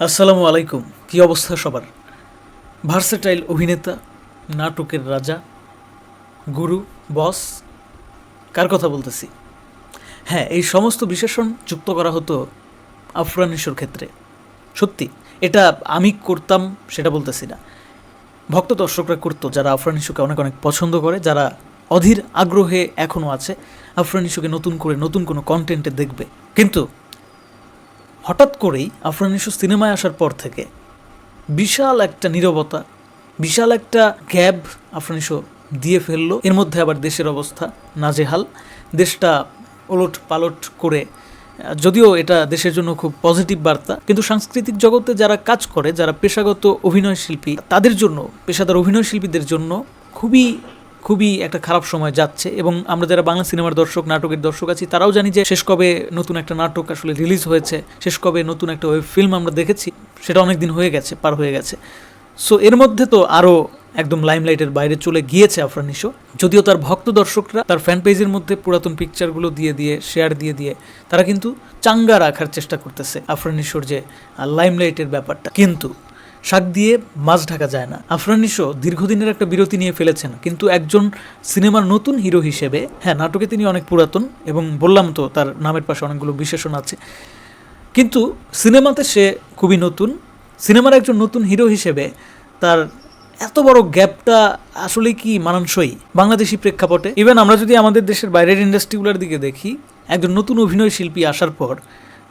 আসসালামু আলাইকুম। কী অবস্থা সবার? ভার্সেটাইল অভিনেতা, নাটকের রাজা, গুরু, বস, কার কথা বলতেছি? হ্যাঁ এই সমস্ত বিশেষণ যুক্ত করা হতো আফরানিসুর ক্ষেত্রে। সত্যি, এটা আমি করতাম সেটা বলতেছি না। ভক্ত দর্শকরা করতো, যারা আফরান ইস্যুকে অনেক অনেক পছন্দ করে, যারা অধীর আগ্রহে এখনও আছে, আফরান ইস্যুকে নতুন করে নতুন কোনো কন্টেন্টে দেখবে। কিন্তু হঠাৎ করেই আফরান সিনেমায় আসার পর থেকে বিশাল একটা নীরবতা, বিশাল একটা গ্যাপ আফরান দিয়ে ফেলল। এর মধ্যে আবার দেশের অবস্থা নাজেহাল। দেশটা ওলট পালট করে, যদিও এটা দেশের জন্য খুব পজিটিভ বার্তা, কিন্তু সাংস্কৃতিক জগতে যারা কাজ করে, যারা পেশাগত অভিনয় শিল্পী তাদের জন্য, পেশাদার অভিনয় শিল্পীদের জন্য খুবই খুবই একটা খারাপ সময় যাচ্ছে এবং আমরা যারা বাংলা সিনেমার দর্শক, নাটকের দর্শক আছি, তারাও জানি যে শেষ কবে নতুন একটা নাটক আসলে রিলিজ হয়েছে, শেষ কবে নতুন একটা ওয়েব ফিল্ম আমরা দেখেছি, সেটা অনেক দিন হয়ে গেছে, পার হয়ে গেছে। সো এর মধ্যে তো আরও একদম লাইমলাইটের বাইরে চলে গিয়েছে আফরান নিশো যদিও তার ভক্ত দর্শকরা, তার ফ্যান পেজের মধ্যে পুরাতন পিকচারগুলো দিয়ে দিয়ে শেয়ার দিয়ে দিয়ে, তারা কিন্তু চাঙ্গা রাখার চেষ্টা করতেছে আফরান নিশোর যে লাইমলাইটের ব্যাপারটা। কিন্তু শাক দিয়ে মাছ ঢাকা যায় না। আফরান নিশো দীর্ঘদিনের একটা বিরতি নিয়ে ফেলেছেন, কিন্তু একজন সিনেমার নতুন হিরো হিসেবে হ্যাঁ নাটকে তিনি অনেক পুরাতন এবং বললাম তো তার নামের পাশে অনেকগুলো বিশেষণ আছে। কিন্তু সিনেমাতে সে খুবই নতুন, সিনেমার একজন নতুন হিরো হিসেবে তার এত বড় গ্যাপটা আসলে কি মানানসই? বাংলাদেশি প্রেক্ষাপটে। ইভেন আমরা যদি আমাদের দেশের বাইরের ইন্ডাস্ট্রিগুলোর দিকে দেখি, একজন নতুন অভিনয় শিল্পী আসার পর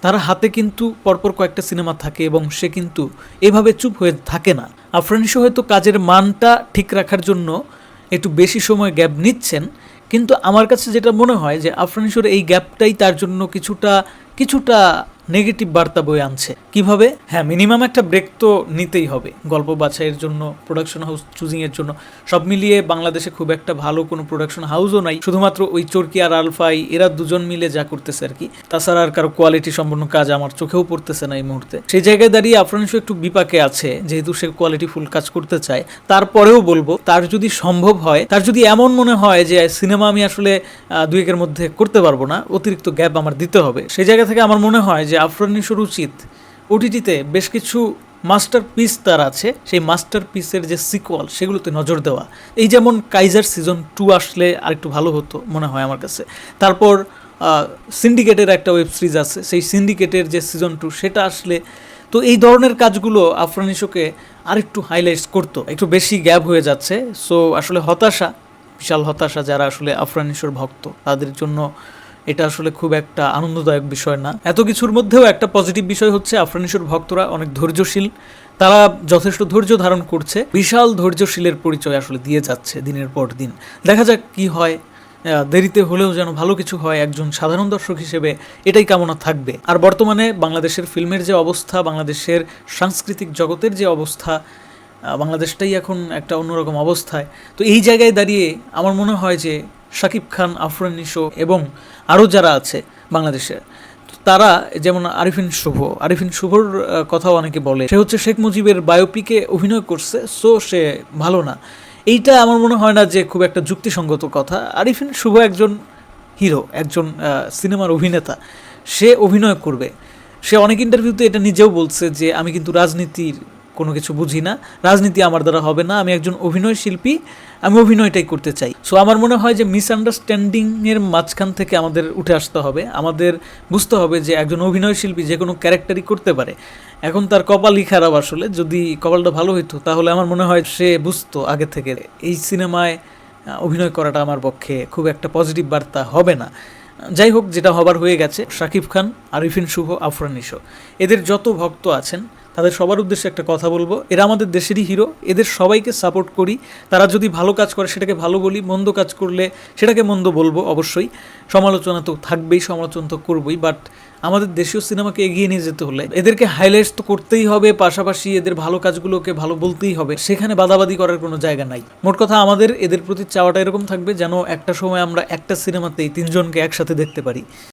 তার হাতে কিন্তু পরপর কয়েকটা সিনেমা থাকে এবং সে কিন্তু এভাবে চুপ হয়ে থাকে না। আফরানিশো হয়তো কাজের মানটা ঠিক রাখার জন্য একটু বেশি সময় গ্যাপ নিচ্ছেন, কিন্তু আমার কাছে যেটা মনে হয় যে আফরানিশোর এই গ্যাপটাই তার জন্য কিছুটা কিছুটা নেগেটিভ বার্তা বয়ে আনছে। কীভাবে? হ্যাঁ মিনিমাম একটা ব্রেক তো নিতেই হবে। গল্প বাছাইয়ের জন্য প্রোডাকশন হাউস চুজিংয়ের জন্য, সব মিলিয়ে বাংলাদেশে খুব একটা ভালো কোনো প্রোডাকশন হাউসও নাই। শুধুমাত্র ওই চরকি আর আলফাই, এরা দুজন মিলে যা করতেছে আর কি। তাছাড়া আর কারও কোয়ালিটি সম্পন্ন কাজ আমার চোখেও পড়তেছে না এই মুহূর্তে। সেই জায়গায় দাঁড়িয়ে আফরানিশো একটু বিপাকে আছে, যেহেতু সে কোয়ালিটি ফুল কাজ করতে চায়। তারপরেও বলব, তার যদি সম্ভব হয়, তার যদি এমন মনে হয় যে সিনেমা আমি আসলে দুই মধ্যে করতে পারব না, অতিরিক্ত গ্যাপ আমার দিতে হবে। সেই জায়গা থেকে আমার মনে হয় যে আফরানিশোর উচিত, ওটিটিতে বেশ কিছু মাস্টার পিস তার আছে। সেই মাস্টার পিসের যে সিকুয়াল সেগুলোতে নজর দেওয়া। এই যেমন কাইজার সিজন টু আসলে আরেকটু ভালো হতো মনে হয় আমার কাছে। তারপর সিন্ডিকেটের একটা ওয়েব সিরিজ আছে। সেই সিন্ডিকেটের যে সিজন টু সেটা আসলে তো এই ধরনের কাজগুলো আফরানিশোকে আরেকটু হাইলাইটস করতো। একটু বেশি গ্যাপ হয়ে যাচ্ছে। সো আসলে হতাশা, বিশাল হতাশা যারা আসলে আফরানিশোর ভক্ত, তাদের জন্য এটা আসলে খুব একটা আনন্দদায়ক বিষয় না। এত কিছুর মধ্যেও একটা পজিটিভ বিষয় হচ্ছে আফরানিশোর ভক্তরা অনেক ধৈর্যশীল। তারা যথেষ্ট ধৈর্য ধারণ করছে, বিশাল ধৈর্যশীলের পরিচয় আসলে দিয়ে যাচ্ছে দিনের পর দিন। দেখা যাক কি হয় দেরিতে হলেও যেন ভালো কিছু হয় একজন সাধারণ দর্শক হিসেবে এটাই কামনা থাকবে। আর বর্তমানে বাংলাদেশের ফিল্মের যে অবস্থা, বাংলাদেশের সাংস্কৃতিক জগতের যে অবস্থা বাংলাদেশটাই এখন একটা অন্যরকম অবস্থায়। তো এই জায়গায় দাঁড়িয়ে আমার মনে হয় যে শাকিব খান আফরান নিশো এবং আরও যারা আছে বাংলাদেশের তো তারা যেমন আরিফিন শুভ, আরিফিন শুভর কথাও অনেকে বলে, সে হচ্ছে শেখ মুজিবের বায়োপিকে অভিনয় করছে, সো সে ভালো না। এইটা আমার মনে হয় না যে খুব একটা যুক্তিসঙ্গত কথা। আরিফিন শুভ একজন হিরো, একজন সিনেমার অভিনেতা। সে অভিনয় করবে। সে অনেক ইন্টারভিউতে এটা নিজেও বলছে যে, আমি কিন্তু রাজনীতির কোনো কিছু বুঝি না। রাজনীতি আমার দ্বারা হবে না। আমি একজন অভিনয় শিল্পী, আমি অভিনয়টাই করতে চাই। সো আমার মনে হয় যে মিসআন্ডারস্ট্যান্ডিংয়ের মাঝখান থেকে আমাদের উঠে আসতে হবে। আমাদের বুঝতে হবে যে একজন অভিনয় শিল্পী যে কোনো ক্যারেক্টারই করতে পারে। এখন তার কপালই খারাপ আসলে। যদি কপালটা ভালো হইতো, তাহলে আমার মনে হয় সে বুঝতো আগে থেকে। এই সিনেমায় অভিনয় করাটা আমার পক্ষে খুব একটা পজিটিভ বার্তা হবে না। যাই হোক, যেটা হবার হয়ে গেছে। শাকিব খান, আরিফিন শুভ, আফরান নিশো এদের যত ভক্ত আছেন তাদের সবার উদ্দেশ্যে একটা কথা বলব। এরা আমাদের দেশেরই হিরো এদের সবাইকে সাপোর্ট করি। তারা যদি ভালো কাজ করে, সেটাকে ভালো বলি, মন্দ কাজ করলে সেটাকে মন্দ বলব অবশ্যই। সমালোচনা তো থাকবেই, সমালোচনা তো করবই বাট আমাদের দেশীয় সিনেমাকে এগিয়ে নিয়ে যেতে হলে এদেরকে হাইলাইটস তো করতেই হবে, পাশাপাশি এদের ভালো কাজগুলোকে ভালো বলতেই হবে। সেখানে বাদাবাদি করার কোনো জায়গা নাই। মোট কথা আমাদের এদের প্রতি চাওয়াটা এরকম থাকবে যেন একটা সময় আমরা একটা সিনেমাতেই তিনজনকে একসাথে দেখতে পারি।